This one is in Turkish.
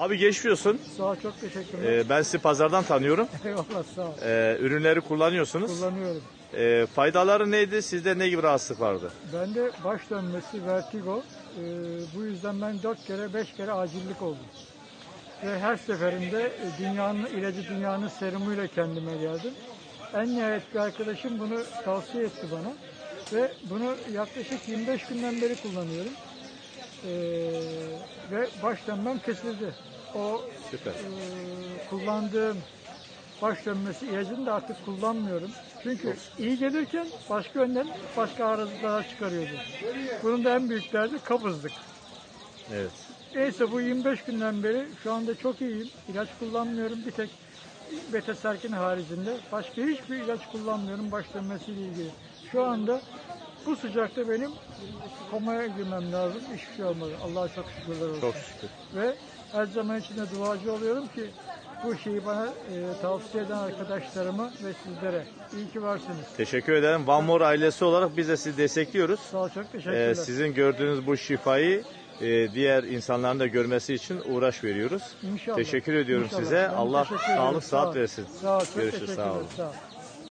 Abi geçmiyorsun. Sağ ol, çok teşekkürler. Ee, ben sizi pazardan tanıyorum. Eyvallah sağ ol. Ee, ürünleri kullanıyorsunuz. Kullanıyorum. Ee, faydaları neydi? Sizde ne gibi rahatsızlık vardı? Bende baş dönmesi, vertigo. Ee, bu yüzden ben dört kere, beş kere acillik oldum. Ve her seferinde e, dünyanın, ilacı dünyanın serumuyla kendime geldim. En nihayet bir arkadaşım bunu tavsiye etti bana. Ve bunu yaklaşık 25 günden beri kullanıyorum. Ee, ve baş dönmem kesildi. O Süper. e, kullandığım baş dönmesi ilacını da artık kullanmıyorum. Çünkü iyi gelirken başka yönden başka arızlıklar çıkarıyordu. Bunun da en büyük derdi kabızlık. Evet. Neyse bu 25 günden beri şu anda çok iyiyim. İlaç kullanmıyorum. Bir tek beta-serkin haricinde başka hiçbir ilaç kullanmıyorum baş dönmesiyle ilgili. Şu anda bu sıcakta benim komaya girmem lazım. Hiçbir şey olmadı. Allah'a çok şükürler olsun. Çok şükür. Ve her zaman içinde duacı oluyorum ki bu şeyi bana e, tavsiye eden arkadaşlarıma ve sizlere. İyi ki varsınız. Teşekkür ederim. Van Mor ailesi olarak biz de sizi destekliyoruz. Sağ ol, çok teşekkürler. Ee, sizin gördüğünüz bu şifayı e, diğer insanların da görmesi için uğraş veriyoruz. İnşallah. Teşekkür ediyorum İnşallah. size. Ben Allah sağlık, Sağ ol. versin. Sağ ol, çok Görüşürüz. Sağ olun. Sağ ol.